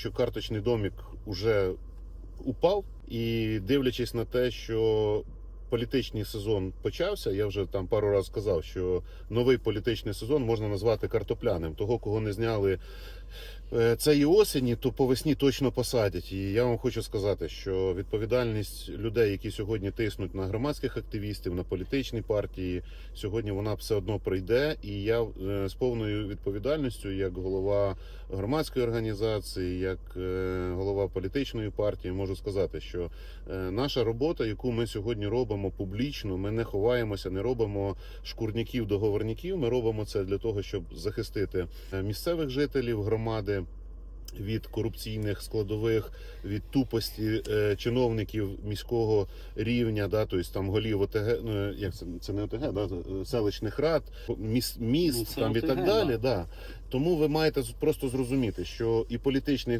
що карточний домік уже упав, і дивлячись на те, що політичний сезон почався, я вже там пару разів сказав, що новий політичний сезон можна назвати картопляним. Того, кого не зняли цієї осені, то по весні точно посадять. І я вам хочу сказати, що відповідальність людей, які сьогодні тиснуть на громадських активістів, на політичні партії, сьогодні вона все одно прийде. І я е, з повною відповідальністю, як голова громадської організації, як е, голова політичної партії, можу сказати, що е, наша робота, яку ми сьогодні робимо публічно, ми не ховаємося, не робимо шкурняків, договорняків. Ми робимо це для того, щоб захистити е, місцевих жителів громади. Від корупційних складових, від тупості е, чиновників міського рівня, да, тобто там голів ОТГ, ну як це, це не ОТГ, да, е, селищних рад, міст, міст Ну, там і ОТГ, так далі. да. Да. Тому ви маєте просто зрозуміти, що і політичний